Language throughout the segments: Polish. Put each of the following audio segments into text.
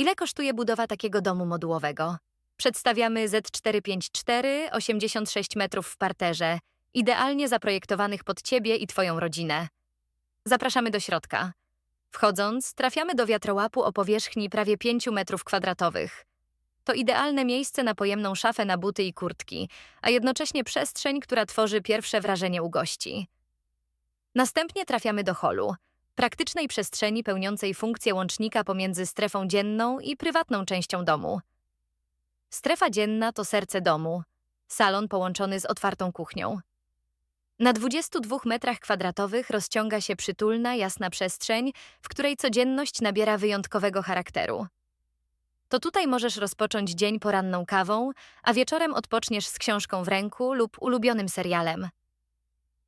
Ile kosztuje budowa takiego domu modułowego? Przedstawiamy Z454, 86 metrów w parterze, idealnie zaprojektowanych pod Ciebie i Twoją rodzinę. Zapraszamy do środka. Wchodząc, trafiamy do wiatrołapu o powierzchni prawie 5 metrów kwadratowych. To idealne miejsce na pojemną szafę na buty i kurtki, a jednocześnie przestrzeń, która tworzy pierwsze wrażenie u gości. Następnie trafiamy do holu, praktycznej przestrzeni pełniącej funkcję łącznika pomiędzy strefą dzienną i prywatną częścią domu. Strefa dzienna to serce domu, salon połączony z otwartą kuchnią. Na 22 metrach kwadratowych rozciąga się przytulna, jasna przestrzeń, w której codzienność nabiera wyjątkowego charakteru. To tutaj możesz rozpocząć dzień poranną kawą, a wieczorem odpoczniesz z książką w ręku lub ulubionym serialem.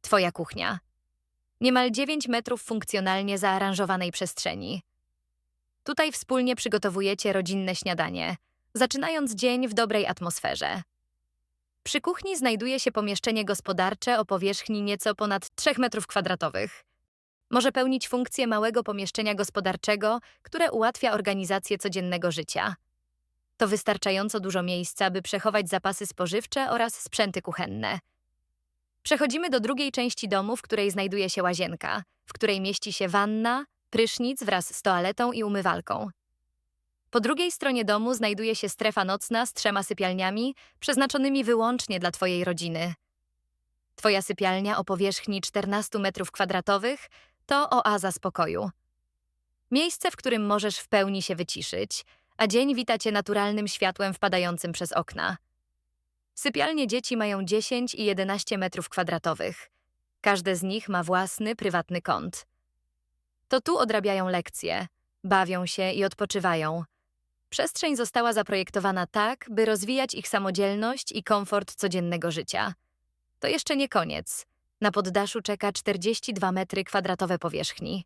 Twoja kuchnia. Niemal 9 metrów funkcjonalnie zaaranżowanej przestrzeni. Tutaj wspólnie przygotowujecie rodzinne śniadanie, zaczynając dzień w dobrej atmosferze. Przy kuchni znajduje się pomieszczenie gospodarcze o powierzchni nieco ponad 3 metrów kwadratowych. Może pełnić funkcję małego pomieszczenia gospodarczego, które ułatwia organizację codziennego życia. To wystarczająco dużo miejsca, by przechować zapasy spożywcze oraz sprzęty kuchenne. Przechodzimy do drugiej części domu, w której znajduje się łazienka, w której mieści się wanna, prysznic wraz z toaletą i umywalką. Po drugiej stronie domu znajduje się strefa nocna z trzema sypialniami, przeznaczonymi wyłącznie dla Twojej rodziny. Twoja sypialnia o powierzchni 14 metrów kwadratowych to oaza spokoju. Miejsce, w którym możesz w pełni się wyciszyć, a dzień wita cię naturalnym światłem wpadającym przez okna. Sypialnie dzieci mają 10 i 11 metrów kwadratowych. Każde z nich ma własny, prywatny kąt. To tu odrabiają lekcje, bawią się i odpoczywają. Przestrzeń została zaprojektowana tak, by rozwijać ich samodzielność i komfort codziennego życia. To jeszcze nie koniec. Na poddaszu czeka 42 metry kwadratowe powierzchni.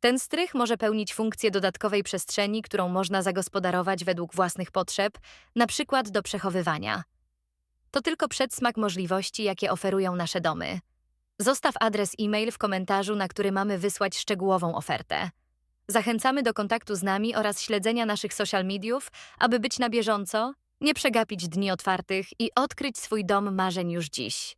Ten strych może pełnić funkcję dodatkowej przestrzeni, którą można zagospodarować według własnych potrzeb, na przykład do przechowywania. To tylko przedsmak możliwości, jakie oferują nasze domy. Zostaw adres e-mail w komentarzu, na który mamy wysłać szczegółową ofertę. Zachęcamy do kontaktu z nami oraz śledzenia naszych social mediów, aby być na bieżąco, nie przegapić dni otwartych i odkryć swój dom marzeń już dziś.